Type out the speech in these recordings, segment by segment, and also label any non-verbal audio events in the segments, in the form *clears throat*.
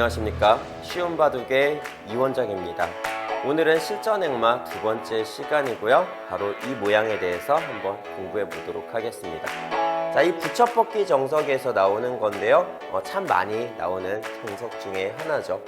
안녕하십니까? 쉬운 바둑의 이원장입니다. 오늘은 실전 행마 두 번째 시간이고요. 바로 이 모양에 대해서 한번 공부해 보도록 하겠습니다. 자, 이 붙여뻗기 정석에서 나오는 건데요. 어, 참 많이 나오는 정석 중에 하나죠.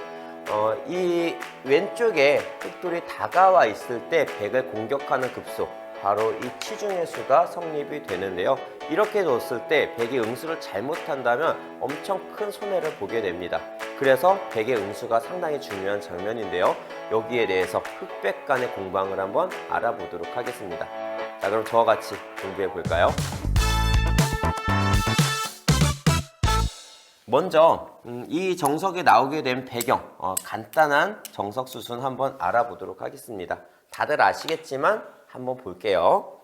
어, 이 왼쪽에 흑돌이 다가와 있을 때 백을 공격하는 급소 바로 이 치중의 수가 성립이 되는데요. 이렇게 뒀을 때 백이 응수를 잘못한다면 엄청 큰 손해를 보게 됩니다. 그래서 백의 응수가 상당히 중요한 장면인데요. 여기에 대해서 흑백 간의 공방을 한번 알아보도록 하겠습니다. 자, 그럼 저와 같이 공부해 볼까요? 먼저 음, 이 정석에 나오게 된 배경 어, 간단한 정석 수순 한번 알아보도록 하겠습니다. 다들 아시겠지만 한번 볼게요.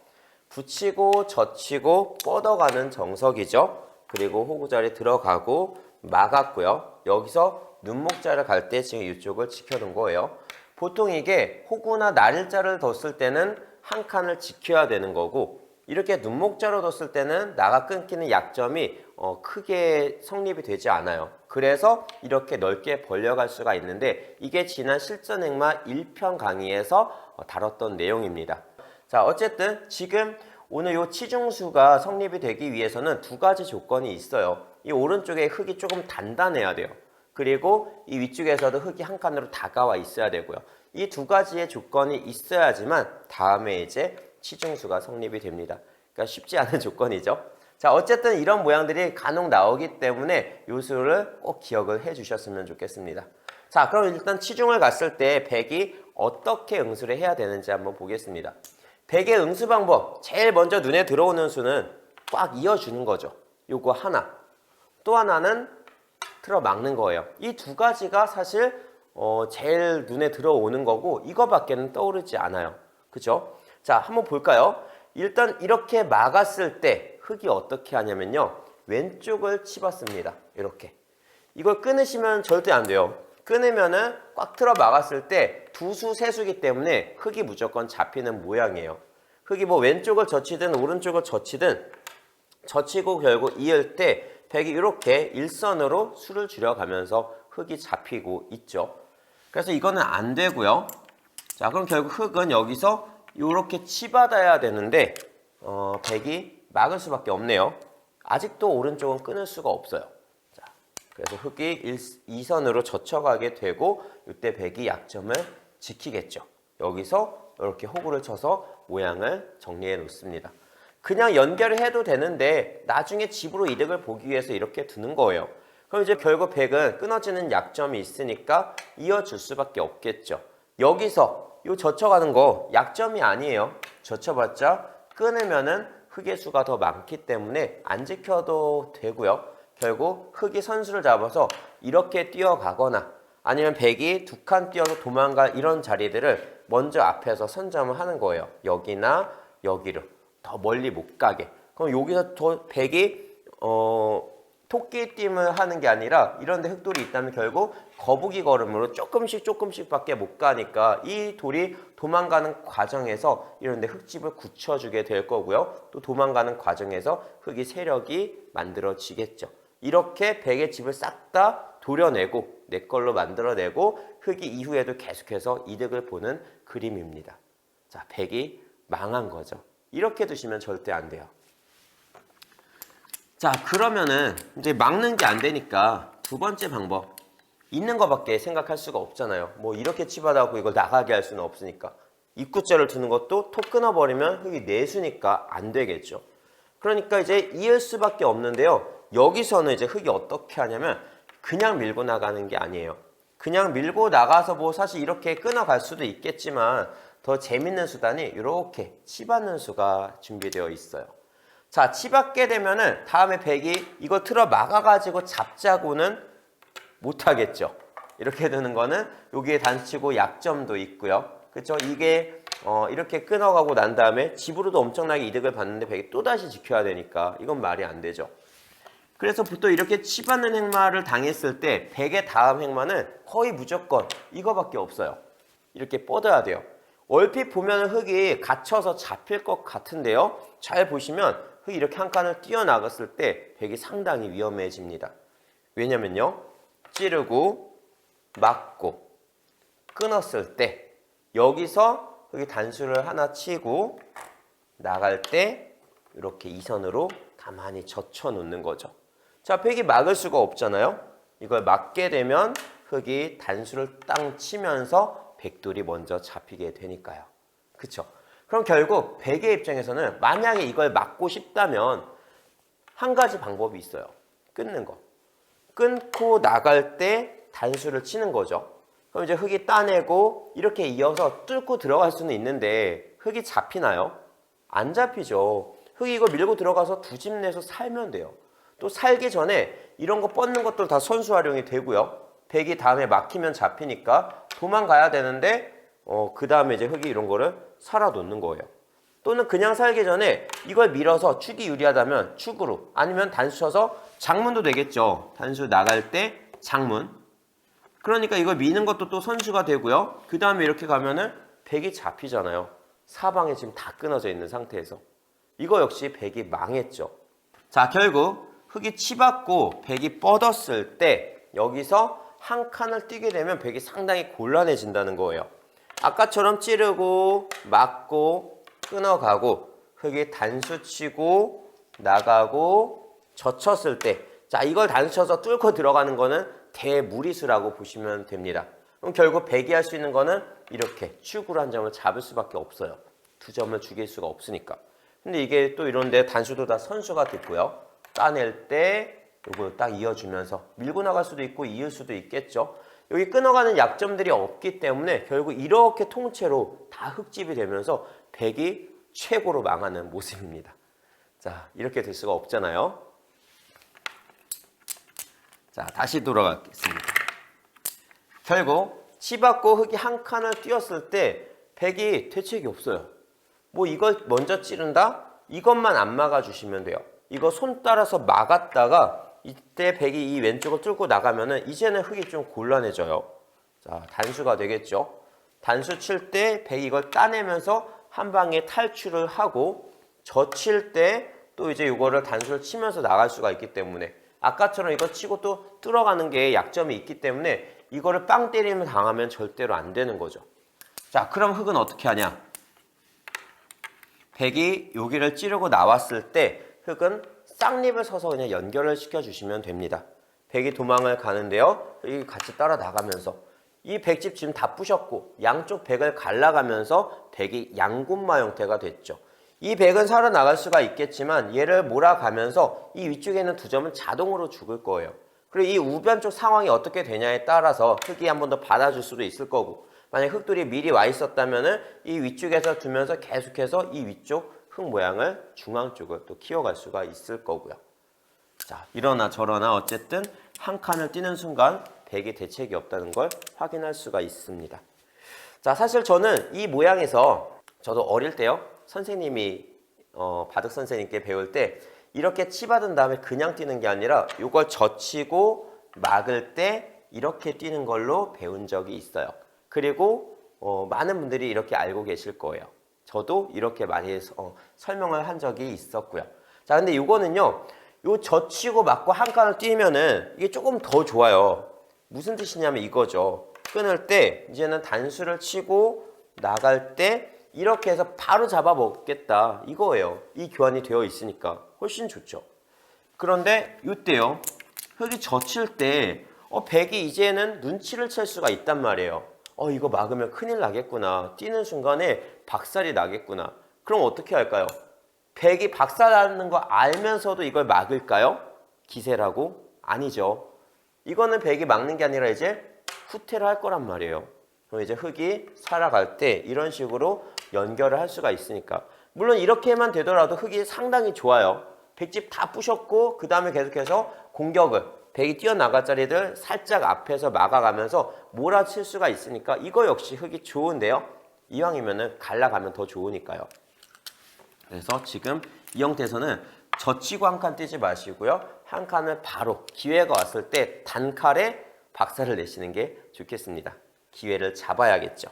붙이고 젖히고 뻗어가는 정석이죠. 그리고 호구자리 들어가고 막았고요. 여기서 눈목자를 갈 때 지금 이쪽을 지켜둔 거예요. 보통 이게 호구나 날일자를 뒀을 때는 한 칸을 지켜야 되는 거고 이렇게 눈목자로 뒀을 때는 나가 끊기는 약점이 어, 크게 성립이 되지 않아요. 그래서 이렇게 넓게 벌려갈 수가 있는데 이게 지난 실전 행마 1편 강의에서 어, 다뤘던 내용입니다. 자, 어쨌든 지금 오늘 요 치중수가 성립이 되기 위해서는 두 가지 조건이 있어요. 이 오른쪽에 흙이 조금 단단해야 돼요. 그리고 이 위쪽에서도 흙이 한 칸으로 다가와 있어야 되고요. 이 두 가지의 조건이 있어야지만 다음에 이제 치중수가 성립이 됩니다. 그러니까 쉽지 않은 *laughs* 조건이죠. 자, 어쨌든 이런 모양들이 간혹 나오기 때문에 요 수를 꼭 기억을 해 주셨으면 좋겠습니다. 자, 그럼 일단 치중을 갔을 때 백이 어떻게 응수를 해야 되는지 한번 보겠습니다. 백의 응수 방법 제일 먼저 눈에 들어오는 수는 꽉 이어주는 거죠. 요거 하나. 또 하나는 틀어 막는 거예요. 이 두 가지가 사실 어, 제일 눈에 들어오는 거고 이거밖에는 떠오르지 않아요. 그죠? 자, 한번 볼까요? 일단 이렇게 막았을 때 흙이 어떻게 하냐면요. 왼쪽을 치봤습니다. 이렇게. 이걸 끊으시면 절대 안 돼요. 끊으면은 꽉 틀어 막았을 때 두수 세수기 때문에 흙이 무조건 잡히는 모양이에요. 흙이 뭐 왼쪽을 젖히든 오른쪽을 젖히든 젖히고 결국 이을 때 백이 이렇게 일선으로 수를 줄여가면서 흙이 잡히고 있죠. 그래서 이거는 안 되고요. 자, 그럼 결국 흙은 여기서 이렇게 치받아야 되는데 어, 백이 막을 수밖에 없네요. 아직도 오른쪽은 끊을 수가 없어요. 자, 그래서 흙이 일, 2선으로 젖혀가게 되고 이때 백이 약점을 지키겠죠. 여기서 이렇게 호구를 쳐서 모양을 정리해 놓습니다. 그냥 연결을 해도 되는데 나중에 집으로 이득을 보기 위해서 이렇게 두는 거예요. 그럼 이제 결국 백은 끊어지는 약점이 있으니까 이어줄 수밖에 없겠죠. 여기서 요 젖혀가는 거 약점이 아니에요. 젖혀봤자 끊으면은 흙의 수가 더 많기 때문에 안 지켜도 되고요. 결국 흙이 선수를 잡아서 이렇게 뛰어가거나 아니면 백이 두 칸 뛰어서 도망갈 이런 자리들을 먼저 앞에서 선점을 하는 거예요. 여기나 여기로 더 멀리 못 가게. 그럼 여기서 더 백이 어 토끼띠을 하는 게 아니라 이런데 흙돌이 있다면 결국 거북이 걸음으로 조금씩 조금씩밖에 못 가니까 이 돌이 도망가는 과정에서 이런데 흙집을 굳혀주게 될 거고요. 또 도망가는 과정에서 흙이 세력이 만들어지겠죠. 이렇게 백의 집을 싹 다 도려내고 내 걸로 만들어내고 흙이 이후에도 계속해서 이득을 보는 그림입니다. 자, 백이 망한 거죠. 이렇게 두시면 절대 안 돼요. 자, 그러면은 이제 막는 게 안 되니까 두 번째 방법. 있는 것밖에 생각할 수가 없잖아요. 뭐 이렇게 치받아갖고 이걸 나가게 할 수는 없으니까. 입구자를 두는 것도 톡 끊어버리면 흙이 내수니까 안 되겠죠. 그러니까 이제 이을 수밖에 없는데요. 여기서는 이제 흙이 어떻게 하냐면 그냥 밀고 나가는 게 아니에요. 그냥 밀고 나가서 뭐 사실 이렇게 끊어갈 수도 있겠지만 더 재밌는 수단이 이렇게 치받는 수가 준비되어 있어요. 자, 치받게 되면은 다음에 백이 이거 틀어 막아가지고 잡자고는 못하겠죠. 이렇게 되는 거는 여기에 단치고 약점도 있고요. 그렇죠? 이게 어, 이렇게 끊어가고 난 다음에 집으로도 엄청나게 이득을 받는데 백이 또다시 지켜야 되니까 이건 말이 안 되죠. 그래서 보통 이렇게 치받는 행마를 당했을 때 백의 다음 행마는 거의 무조건 이거밖에 없어요. 이렇게 뻗어야 돼요. 얼핏 보면 흙이 갇혀서 잡힐 것 같은데요. 잘 보시면 흙이 이렇게 한 칸을 뛰어나갔을 때 백이 상당히 위험해집니다. 왜냐면요. 찌르고 막고 끊었을 때 여기서 여기 단수를 하나 치고 나갈 때 이렇게 이선으로 가만히 젖혀 놓는 거죠. 자, 팩이 막을 수가 없잖아요. 이걸 막게 되면 흙이 단수를 땅 치면서 백돌이 먼저 잡히게 되니까요. 그쵸? 그럼 결국 백의 입장에서는 만약에 이걸 막고 싶다면 한 가지 방법이 있어요. 끊는 거. 끊고 나갈 때 단수를 치는 거죠. 그럼 이제 흙이 따내고 이렇게 이어서 뚫고 들어갈 수는 있는데 흙이 잡히나요? 안 잡히죠. 흙이 이거 밀고 들어가서 두 집 내서 살면 돼요. 또 살기 전에 이런 거 뻗는 것들 다 선수 활용이 되고요. 백이 다음에 막히면 잡히니까 도망가야 되는데 어, 그 다음에 이제 흙이 이런 거를 살아 놓는 거예요. 또는 그냥 살기 전에 이걸 밀어서 축이 유리하다면 축으로 아니면 단수 쳐서 장문도 되겠죠. 단수 나갈 때 장문. 그러니까 이걸 미는 것도 또 선수가 되고요. 그 다음에 이렇게 가면은 백이 잡히잖아요. 사방에 지금 다 끊어져 있는 상태에서. 이거 역시 백이 망했죠. 자, 결국 흙이 치받고 백이 뻗었을 때 여기서 한 칸을 뛰게 되면 백이 상당히 곤란해진다는 거예요. 아까처럼 찌르고 막고 끊어가고 흙이 단수 치고 나가고 젖혔을 때 자, 이걸 단수 쳐서 뚫고 들어가는 거는 대무리수라고 보시면 됩니다. 그럼 결국 백이 할 수 있는 거는 이렇게 축으로 한 점을 잡을 수밖에 없어요. 두 점을 죽일 수가 없으니까. 근데 이게 또 이런데 단수도 다 선수가 됐고요. 따낼 때 요거 딱 이어주면서 밀고 나갈 수도 있고 이을 수도 있겠죠. 여기 끊어가는 약점들이 없기 때문에 결국 이렇게 통째로 다 흙집이 되면서 백이 최고로 망하는 모습입니다. 자, 이렇게 될 수가 없잖아요. 자, 다시 돌아가겠습니다. 결국 치받고 흙이 한 칸을 띄었을 때 백이 대책이 없어요. 뭐 이걸 먼저 찌른다? 이것만 안 막아주시면 돼요. 이거 손 따라서 막았다가 이때 백이 이 왼쪽을 뚫고 나가면은 이제는 흙이 좀 곤란해져요. 자, 단수가 되겠죠. 단수 칠 때 백이 이걸 따내면서 한 방에 탈출을 하고 젖힐 때 또 이제 이거를 단수를 치면서 나갈 수가 있기 때문에 아까처럼 이거 치고 또 뚫어가는 게 약점이 있기 때문에 이거를 빵 때리면 당하면 절대로 안 되는 거죠. 자, 그럼 흙은 어떻게 하냐? 백이 여기를 찌르고 나왔을 때 흙은 쌍립을 서서 그냥 연결을 시켜주시면 됩니다. 백이 도망을 가는데요. 여기 같이 따라 나가면서 이 백집 지금 다 부셨고 양쪽 백을 갈라가면서 백이 양군마 형태가 됐죠. 이 백은 살아나갈 수가 있겠지만 얘를 몰아가면서 이 위쪽에 있는 두 점은 자동으로 죽을 거예요. 그리고 이 우변 쪽 상황이 어떻게 되냐에 따라서 흙이 한 번 더 받아줄 수도 있을 거고 만약 흙돌이 미리 와 있었다면 은 이 위쪽에서 두면서 계속해서 이 위쪽 흙 모양을 중앙 쪽을 또 키워갈 수가 있을 거고요. 자, 이러나 저러나 어쨌든 한 칸을 뛰는 순간 백이 대책이 없다는 걸 확인할 수가 있습니다. 자, 사실 저는 이 모양에서 저도 어릴 때요. 선생님이 어, 바둑 선생님께 배울 때 이렇게 치받은 다음에 그냥 뛰는 게 아니라 이걸 젖히고 막을 때 이렇게 뛰는 걸로 배운 적이 있어요. 그리고 어, 많은 분들이 이렇게 알고 계실 거예요. 저도 이렇게 많이 어, 설명을 한 적이 있었고요. 자, 근데 이거는요, 요 젖히고 막고 한 칸을 뛰면은 이게 조금 더 좋아요. 무슨 뜻이냐면 이거죠. 끊을 때 이제는 단수를 치고 나갈 때 이렇게 해서 바로 잡아 먹겠다. 이거예요. 이 교환이 되어 있으니까 훨씬 좋죠. 그런데 이때요. 흙이 젖힐 때 어, 백이 이제는 눈치를 챌 수가 있단 말이에요. 어, 이거 막으면 큰일 나겠구나. 뛰는 순간에 박살이 나겠구나. 그럼 어떻게 할까요? 백이 박살나는 거 알면서도 이걸 막을까요? 기세라고? 아니죠. 이거는 백이 막는 게 아니라 이제 후퇴를 할 거란 말이에요. 그럼 이제 흙이 살아갈 때 이런 식으로 연결을 할 수가 있으니까. 물론 이렇게만 되더라도 흙이 상당히 좋아요. 백집 다 부셨고 그 다음에 계속해서 공격을 백이 뛰어나갈 자리 들 살짝 앞에서 막아가면서 몰아칠 수가 있으니까 이거 역시 흙이 좋은데요. 이왕이면은 갈라가면 더 좋으니까요. 그래서 지금 이 형태에서는 젖히고 한 칸 뛰지 마시고요. 한 칸을 바로 기회가 왔을 때 단칼에 박살을 내시는 게 좋겠습니다. 기회를 잡아야겠죠.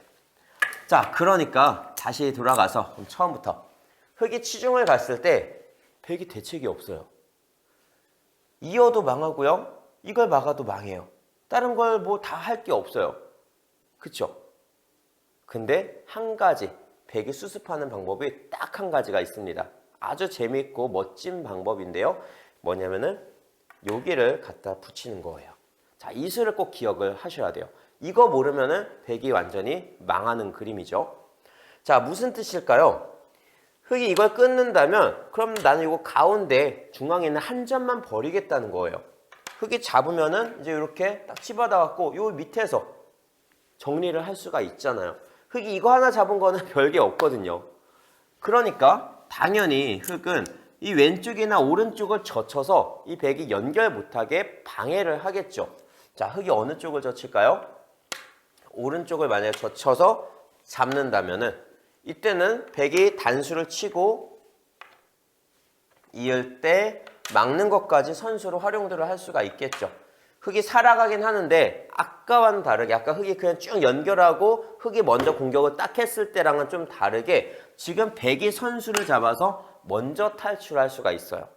자, 그러니까 다시 돌아가서 처음부터 흙이 치중을 갔을 때 백이 대책이 없어요. 이어도 망하고요. 이걸 막아도 망해요. 다른 걸 뭐 다 할 게 없어요. 그쵸? 근데 한 가지, 백이 수습하는 방법이 딱 한 가지가 있습니다. 아주 재밌고 멋진 방법인데요. 뭐냐면은 여기를 갖다 붙이는 거예요. 자, 이 수를 꼭 기억을 하셔야 돼요. 이거 모르면은 백이 완전히 망하는 그림이죠. 자, 무슨 뜻일까요? 흙이 이걸 끊는다면 그럼 나는 이거 가운데 중앙에 있는 한 점만 버리겠다는 거예요. 흙이 잡으면은 이제 이렇게 딱 집어다 갖고 요 밑에서 정리를 할 수가 있잖아요. 흙이 이거 하나 잡은 거는 *laughs* 별게 없거든요. 그러니까 당연히 흙은 이 왼쪽이나 오른쪽을 젖혀서 이 백이 연결 못하게 방해를 하겠죠. 자, 흙이 어느 쪽을 젖힐까요? 오른쪽을 만약에 젖혀서 잡는다면은 이때는 백이 단수를 치고 이을 때 막는 것까지 선수로 활용들을 할 수가 있겠죠. 흙이 살아가긴 하는데 아까와는 다르게 아까 흙이 그냥 쭉 연결하고 흙이 먼저 공격을 딱 했을 때랑은 좀 다르게 지금 백이 선수를 잡아서 먼저 탈출할 수가 있어요.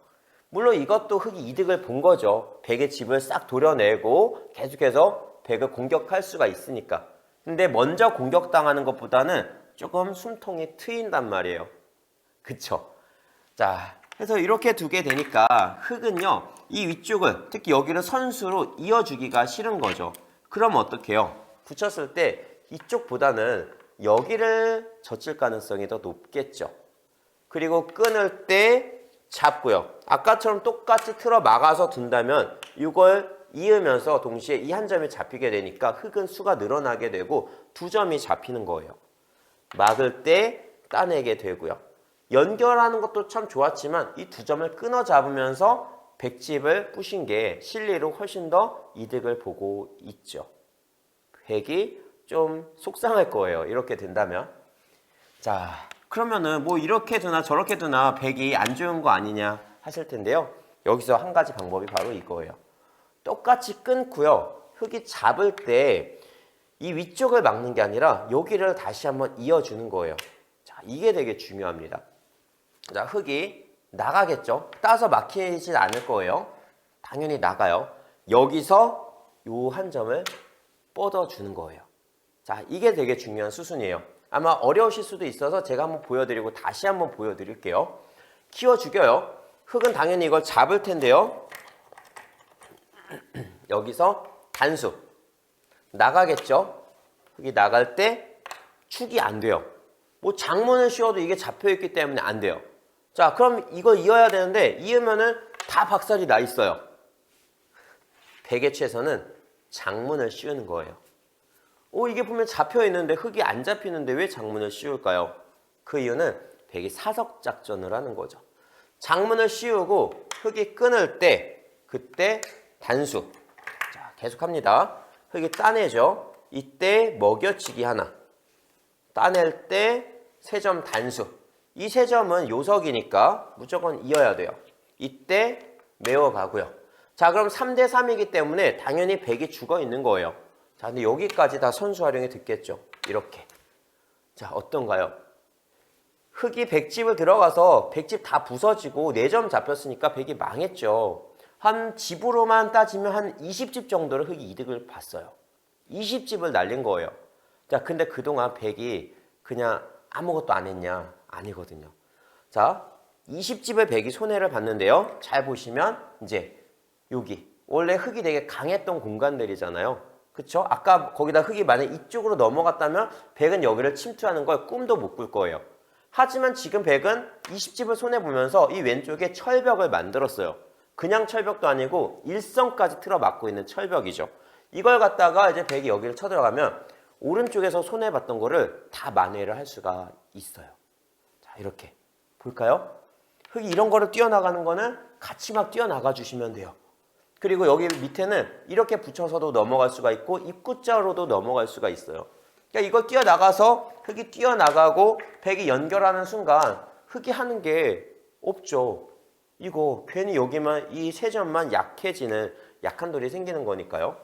물론 이것도 흙이 이득을 본 거죠. 백의 집을 싹 도려내고 계속해서 백을 공격할 수가 있으니까. 근데 먼저 공격당하는 것보다는 조금 숨통이 트인단 말이에요. 그쵸? 자, 그래서 이렇게 두게 되니까 흙은요, 이 위쪽을, 특히 여기를 선수로 이어주기가 싫은 거죠. 그럼 어떻게 해요? 붙였을 때 이쪽보다는 여기를 젖힐 가능성이 더 높겠죠. 그리고 끊을 때 잡고요. 아까처럼 똑같이 틀어 막아서 둔다면 이걸 이으면서 동시에 이 한 점이 잡히게 되니까 흙은 수가 늘어나게 되고 두 점이 잡히는 거예요. 막을 때 따내게 되고요. 연결하는 것도 참 좋았지만 이 두 점을 끊어 잡으면서 백집을 부신 게 실리로 훨씬 더 이득을 보고 있죠. 백이 좀 속상할 거예요. 이렇게 된다면. 자, 그러면은 뭐 이렇게 두나 저렇게 두나 백이 안 좋은 거 아니냐 하실 텐데요. 여기서 한 가지 방법이 바로 이거예요. 똑같이 끊고요. 흙이 잡을 때 이 위쪽을 막는 게 아니라 여기를 다시 한번 이어주는 거예요. 자, 이게 되게 중요합니다. 자, 흙이 나가겠죠? 따서 막히진 않을 거예요. 당연히 나가요. 여기서 요 한 점을 뻗어주는 거예요. 자, 이게 되게 중요한 수순이에요. 아마 어려우실 수도 있어서 제가 한번 보여드리고 다시 한번 보여드릴게요. 키워 죽여요. 흙은 당연히 이걸 잡을 텐데요. *clears throat* 여기서 단수 나가겠죠. 흙이 나갈 때 축이 안 돼요. 뭐 장문을 씌워도 이게 잡혀 있기 때문에 안 돼요. 자, 그럼 이거 이어야 되는데 이으면은 다 박살이 나 있어요. 최선은 장문을 씌우는 거예요. 오, 이게 보면 잡혀 있는데 흙이 안 잡히는데 왜 장문을 씌울까요? 그 이유는 백이 사석 작전을 하는 거죠. 장문을 씌우고 흙이 끊을 때 그때 단수. 자, 계속합니다. 흙이 따내죠. 이때 먹여치기 하나. 따낼 때 세 점 단수. 이 세 점은 요석이니까 무조건 이어야 돼요. 이때 메워가고요. 자, 그럼 3대 3이기 때문에 당연히 백이 죽어 있는 거예요. 자, 근데 여기까지 다 선수 활용이 듣겠죠. 이렇게. 자, 어떤가요? 흙이 백집을 들어가서 백집 다 부서지고 4점 잡혔으니까 백이 망했죠. 한 집으로만 따지면 한 20집 정도를 흙이 이득을 봤어요. 20집을 날린 거예요. 자, 근데 그동안 백이 그냥 아무것도 안 했냐? 아니거든요. 자, 20집을 백이 손해를 봤는데요. 잘 보시면 이제 여기 원래 흙이 되게 강했던 공간들이잖아요. 그쵸? 아까 거기다 흙이 만약 이쪽으로 넘어갔다면 백은 여기를 침투하는 걸 꿈도 못 꿀 거예요. 하지만 지금 백은 20집을 손해보면서 이 왼쪽에 철벽을 만들었어요. 그냥 철벽도 아니고 일성까지 틀어 막고 있는 철벽이죠. 이걸 갖다가 이제 백이 여기를 쳐들어가면 오른쪽에서 손해봤던 거를 다 만회를 할 수가 있어요. 자, 이렇게. 볼까요? 흙이 이런 거를 뛰어나가는 거는 같이 막 뛰어나가 주시면 돼요. 그리고 여기 밑에는 이렇게 붙여서도 넘어갈 수가 있고 입구자로도 넘어갈 수가 있어요. 그러니까 이걸 뛰어나가서 흙이 뛰어나가고 백이 연결하는 순간 흙이 하는 게 없죠. 이거 괜히 여기만 이 세 점만 약해지는 약한 돌이 생기는 거니까요.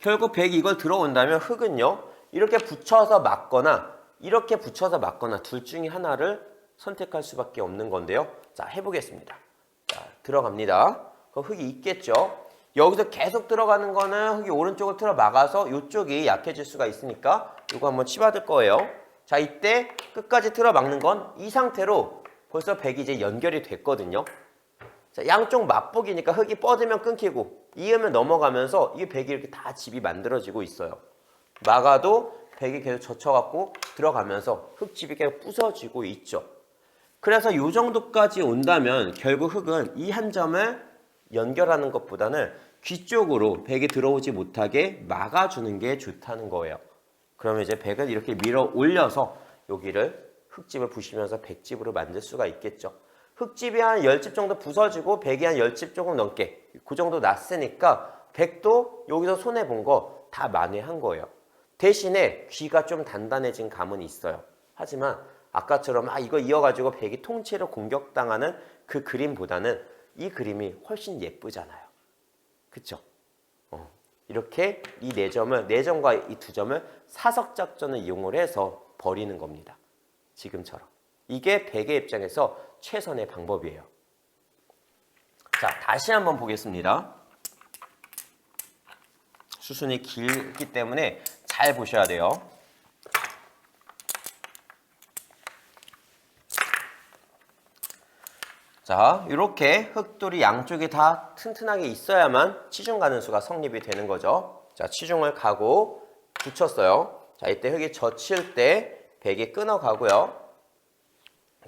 결국 백이 이걸 들어온다면 흙은요. 이렇게 붙여서 막거나 이렇게 붙여서 막거나 둘 중에 하나를 선택할 수밖에 없는 건데요. 자, 해보겠습니다. 자, 들어갑니다. 그 흙이 있겠죠. 여기서 계속 들어가는 거는 흙이 오른쪽을 틀어 막아서 이쪽이 약해질 수가 있으니까 이거 한번 치받을 거예요. 자, 이때 끝까지 틀어 막는 건 이 상태로 벌써 백이 이제 연결이 됐거든요. 자, 양쪽 맞북이니까 흙이 뻗으면 끊기고 이으면 넘어가면서 이 백이 이렇게 다 집이 만들어지고 있어요. 막아도 백이 계속 젖혀갖고 들어가면서 흙집이 계속 부서지고 있죠. 그래서 이 정도까지 온다면 결국 흙은 이 한 점을 연결하는 것보다는 귀 쪽으로 백이 들어오지 못하게 막아주는 게 좋다는 거예요. 그러면 이제 백을 이렇게 밀어 올려서 여기를 흙집을 부시면서 백집으로 만들 수가 있겠죠. 흙집이 한 10집 정도 부서지고 백이 한 10집 조금 넘게 그 정도 났으니까 백도 여기서 손해 본 거 다 만회한 거예요. 대신에 귀가 좀 단단해진 감은 있어요. 하지만 아까처럼 아 이거 이어가지고 백이 통째로 공격당하는 그 그림보다는 이 그림이 훨씬 예쁘잖아요. 그쵸? 어, 이렇게 이 네 점을 네 점과 이 두 점을 사석 작전을 이용을 해서 버리는 겁니다. 지금처럼 이게 백의 입장에서 최선의 방법이에요. 자 다시 한번 보겠습니다. 수순이 길기 때문에 잘 보셔야 돼요. 자, 이렇게 흙돌이 양쪽이 다 튼튼하게 있어야만 치중 가는 수가 성립이 되는 거죠. 자, 치중을 가고 붙였어요. 자, 이때 흙이 젖힐 때 백이 끊어가고요.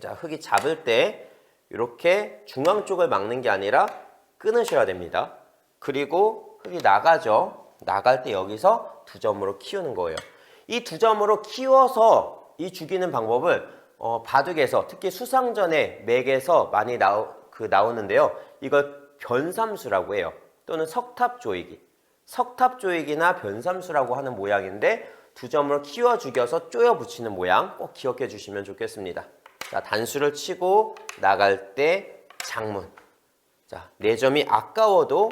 자, 흙이 잡을 때 이렇게 중앙 쪽을 막는 게 아니라 끊으셔야 됩니다. 그리고 흙이 나가죠. 나갈 때 여기서 두 점으로 키우는 거예요. 이 두 점으로 키워서 이 죽이는 방법을 어, 바둑에서 특히 수상전에 맥에서 많이 나오, 그 나오는데요. 이걸 변삼수라고 해요. 또는 석탑 조이기. 석탑 조이기나 변삼수라고 하는 모양인데 두 점으로 키워 죽여서 쪼여 붙이는 모양 꼭 기억해 주시면 좋겠습니다. 자, 단수를 치고 나갈 때 장문. 자, 네 점이 아까워도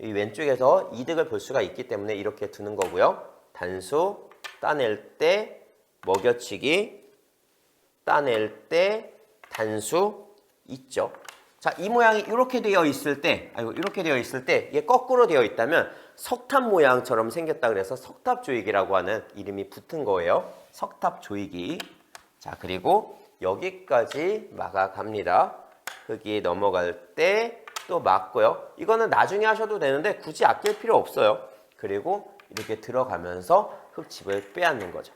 이 왼쪽에서 이득을 볼 수가 있기 때문에 이렇게 두는 거고요. 단수 따낼 때 먹여치기 따낼 때 단수 있죠. 자, 이 모양이 이렇게 되어 있을 때, 아이고, 이렇게 되어 있을 때, 이게 거꾸로 되어 있다면 석탑 모양처럼 생겼다 그래서 석탑 조이기라고 하는 이름이 붙은 거예요. 석탑 조이기. 자, 그리고 여기까지 막아갑니다. 흙이 넘어갈 때 또 막고요. 이거는 나중에 하셔도 되는데 굳이 아낄 필요 없어요. 그리고 이렇게 들어가면서 흙집을 빼앗는 거죠.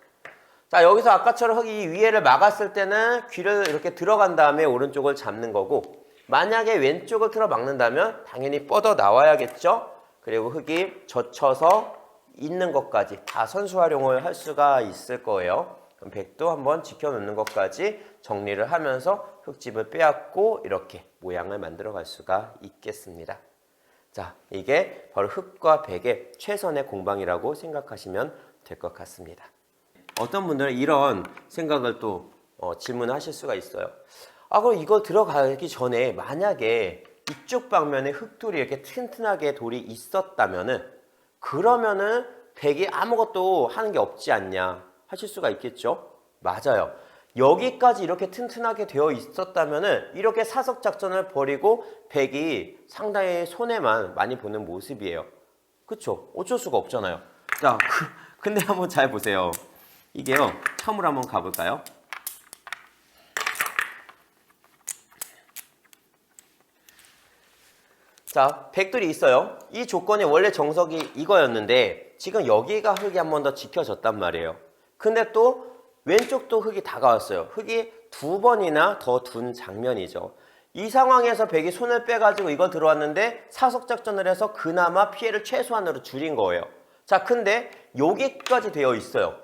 자 여기서 아까처럼 흙이 위에를 막았을 때는 귀를 이렇게 들어간 다음에 오른쪽을 잡는 거고 만약에 왼쪽을 틀어 막는다면 당연히 뻗어 나와야겠죠 그리고 흙이 젖혀서 있는 것까지 다 선수 활용을 할 수가 있을 거예요 그럼 백도 한번 지켜놓는 것까지 정리를 하면서 흙집을 빼앗고 이렇게 모양을 만들어 갈 수가 있겠습니다 자 이게 바로 흙과 백의 최선의 공방이라고 생각하시면 될 것 같습니다 어떤 분들은 이런 생각을 또 어, 질문하실 수가 있어요. 아, 그럼 이거 들어가기 전에 만약에 이쪽 방면에 흙돌이 이렇게 튼튼하게 돌이 있었다면은 그러면은 백이 아무것도 하는 게 없지 않냐 하실 수가 있겠죠? 맞아요. 여기까지 이렇게 튼튼하게 되어 있었다면은 이렇게 사석 작전을 벌이고 백이 상당히 손해만 많이 보는 모습이에요. 그쵸? 어쩔 수가 없잖아요. 자, 그, 근데 한번 잘 보세요. 이게요. 처음으로 한번 가볼까요? 자, 백돌이 있어요. 이 조건이 원래 정석이 이거였는데 지금 여기가 흙이 한 번 더 지켜졌단 말이에요. 근데 또 왼쪽도 흙이 다가왔어요. 흙이 두 번이나 더 둔 장면이죠. 이 상황에서 백이 손을 빼가지고 이거 들어왔는데 사석 작전을 해서 그나마 피해를 최소한으로 줄인 거예요. 자, 근데 여기까지 되어 있어요.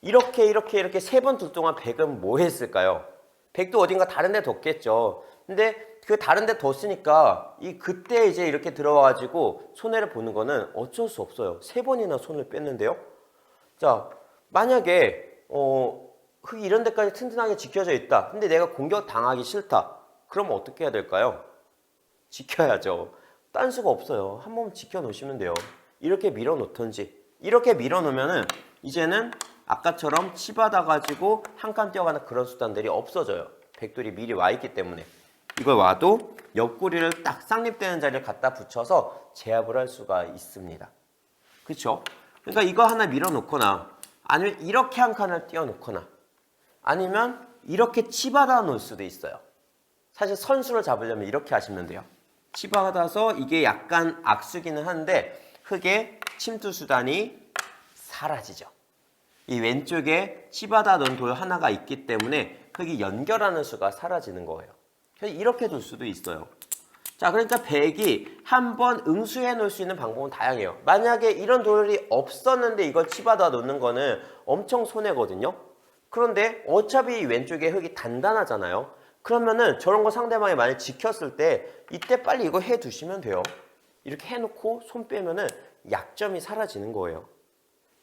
이렇게 이렇게 이렇게 세 번 둘 동안 백은 뭐 했을까요? 백도 어딘가 다른 데 뒀겠죠. 근데 그 다른 데 뒀으니까 이 그때 이제 이렇게 들어와 가지고 손해를 보는 거는 어쩔 수 없어요. 세 번이나 손을 뺐는데요. 자, 만약에 어 흙이 이런 데까지 튼튼하게 지켜져 있다. 근데 내가 공격 당하기 싫다. 그러면 어떻게 해야 될까요? 지켜야죠. 딴 수가 없어요. 한 번 지켜 놓으시면 돼요. 이렇게 밀어 놓던지 이렇게 밀어 놓으면은 이제는 아까처럼 치받아 가지고 한 칸 뛰어가는 그런 수단들이 없어져요. 백돌이 미리 와 있기 때문에 이걸 와도 옆구리를 딱 쌍립되는 자리에 갖다 붙여서 제압을 할 수가 있습니다. 그렇죠? 그러니까 이거 하나 밀어놓거나 아니면 이렇게 한 칸을 띄워놓거나 아니면 이렇게 치받아 놓을 수도 있어요. 사실 선수를 잡으려면 이렇게 하시면 돼요. 치받아서 이게 약간 악수기는 한데 흙의 침투 수단이 사라지죠. 이 왼쪽에 치받아 놓은 돌 하나가 있기 때문에 흙이 연결하는 수가 사라지는 거예요. 이렇게 둘 수도 있어요. 자, 그러니까 백이 한 번 응수해 놓을 수 있는 방법은 다양해요. 만약에 이런 돌이 없었는데 이걸 치받아 놓는 거는 엄청 손해거든요. 그런데 어차피 이 왼쪽에 흙이 단단하잖아요. 그러면은 저런 거 상대방이 만약 지켰을 때 이때 빨리 이거 해 두시면 돼요. 이렇게 해놓고 손 빼면은 약점이 사라지는 거예요.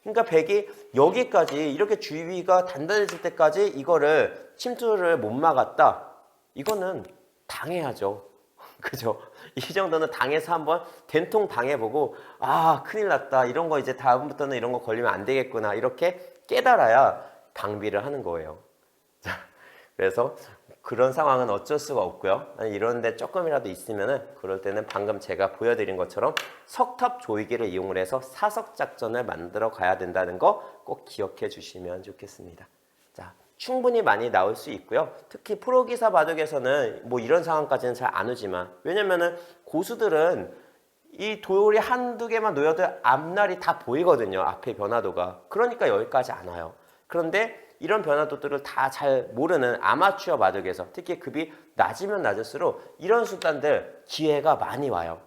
그러니까 백이 여기까지 이렇게 주위가 단단해질 때까지 이거를 침투를 못 막았다. 이거는 당해야죠. 그죠? 이 정도는 당해서 한번 된통 당해보고 아 큰일 났다 이런 거 이제 다음부터는 이런 거 걸리면 안 되겠구나 이렇게 깨달아야 방비를 하는 거예요. *laughs* 자, 그래서 그런 상황은 어쩔 수가 없고요. 이런데 조금이라도 있으면은 그럴 때는 방금 제가 보여드린 것처럼 석탑 조이기를 이용을 해서 사석 작전을 만들어 가야 된다는 거 꼭 기억해 주시면 좋겠습니다. 자, 충분히 많이 나올 수 있고요. 특히 프로기사 바둑에서는 뭐 이런 상황까지는 잘 안 오지만 왜냐면은 고수들은 이 돌이 한두 개만 놓여도 앞날이 다 보이거든요. 앞에 변화도가. 그러니까 여기까지 안 와요. 그런데 이런 변화도들을 다 잘 모르는 아마추어 바둑에서 특히 급이 낮으면 낮을수록 이런 수단들 기회가 많이 와요.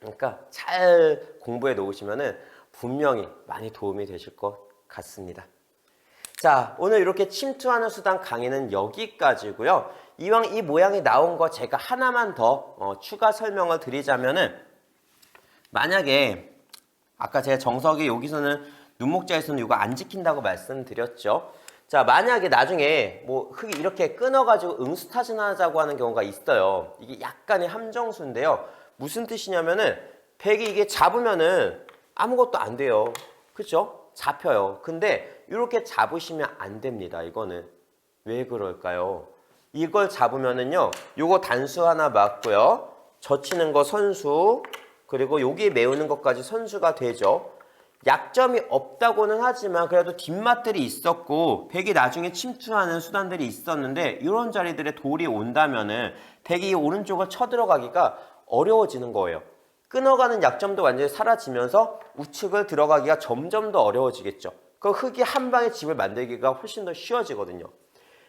그러니까 잘 공부해 놓으시면은 분명히 많이 도움이 되실 것 같습니다. 자, 오늘 이렇게 침투하는 수단 강의는 여기까지고요. 이왕 이 모양이 나온 거 제가 하나만 더 어, 추가 설명을 드리자면은 만약에 아까 제가 정석이 여기서는 눈목자에서는 이거 안 지킨다고 말씀드렸죠. 자, 만약에 나중에 뭐 흙이 이렇게 끊어가지고 응수타진하자고 하는 경우가 있어요. 이게 약간의 함정수인데요. 무슨 뜻이냐면은 백이 이게 잡으면은 아무것도 안 돼요. 그렇죠? 잡혀요. 근데 이렇게 잡으시면 안 됩니다. 이거는 왜 그럴까요? 이걸 잡으면은요. 요거 단수 하나 맞고요. 젖히는 거 선수 그리고 여기 메우는 것까지 선수가 되죠. 약점이 없다고는 하지만 그래도 뒷맛들이 있었고 백이 나중에 침투하는 수단들이 있었는데 이런 자리들에 돌이 온다면은 백이 오른쪽을 쳐들어가기가 어려워지는 거예요. 끊어가는 약점도 완전히 사라지면서 우측을 들어가기가 점점 더 어려워지겠죠. 그 흙이 한 방에 집을 만들기가 훨씬 더 쉬워지거든요.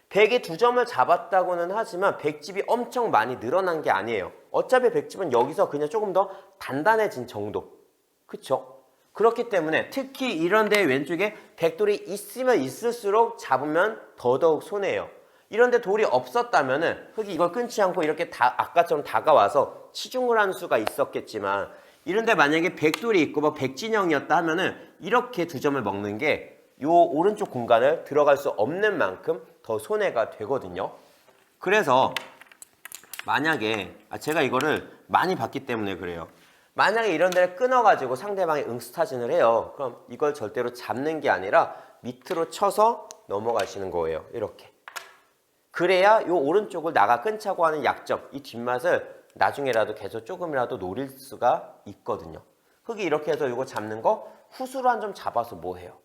백이 두 점을 잡았다고는 하지만 백집이 엄청 많이 늘어난 게 아니에요. 어차피 백집은 여기서 그냥 조금 더 단단해진 정도. 그쵸? 그렇기 때문에 특히 이런 데 왼쪽에 백돌이 있으면 있을수록 잡으면 더더욱 손해예요. 이런데 돌이 없었다면은 흙이 이걸 끊지 않고 이렇게 다 아까처럼 다가와서 치중을 한 수가 있었겠지만 이런데 만약에 백돌이 있고 뭐 백진영이었다 하면은 이렇게 두 점을 먹는 게 요 오른쪽 공간을 들어갈 수 없는 만큼 더 손해가 되거든요. 그래서 만약에 아 제가 이거를 많이 봤기 때문에 그래요. 만약에 이런 데를 끊어가지고 상대방이 응스타진을 해요. 그럼 이걸 절대로 잡는 게 아니라 밑으로 쳐서 넘어가시는 거예요. 이렇게. 그래야 요 오른쪽을 나가 끊자고 하는 약점, 이 뒷맛을 나중에라도 계속 조금이라도 노릴 수가 있거든요. 흙이 이렇게 해서 이거 잡는 거 후수로 한 점 잡아서 뭐 해요?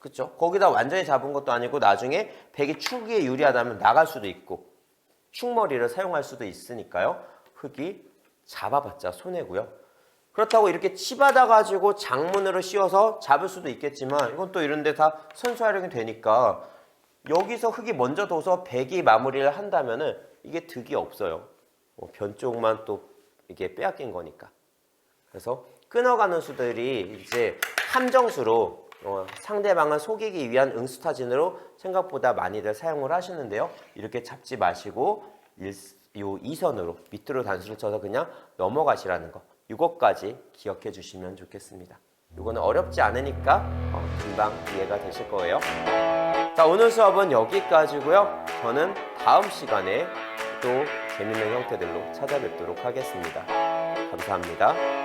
그쵸? 거기다 완전히 잡은 것도 아니고 나중에 백이 축에 유리하다면 나갈 수도 있고 축머리를 사용할 수도 있으니까요. 흙이 잡아봤자 손해고요. 그렇다고 이렇게 치받아 가지고 장문으로 씌워서 잡을 수도 있겠지만 이건 또 이런 데 다 선수 활용이 되니까 여기서 흙이 먼저 둬서 백이 마무리를 한다면은 이게 득이 없어요. 어, 변 쪽만 또 이게 빼앗긴 거니까. 그래서 끊어가는 수들이 이제 함정수로 어, 상대방을 속이기 위한 응수타진으로 생각보다 많이들 사용을 하시는데요. 이렇게 잡지 마시고 일, 요 이선으로 밑으로 단수를 쳐서 그냥 넘어가시라는 거. 이것까지 기억해 주시면 좋겠습니다. 이거는 어렵지 않으니까 어, 금방 이해가 되실 거예요. 자, 오늘 수업은 여기까지고요. 저는 다음 시간에 또 재밌는 형태들로 찾아뵙도록 하겠습니다. 감사합니다.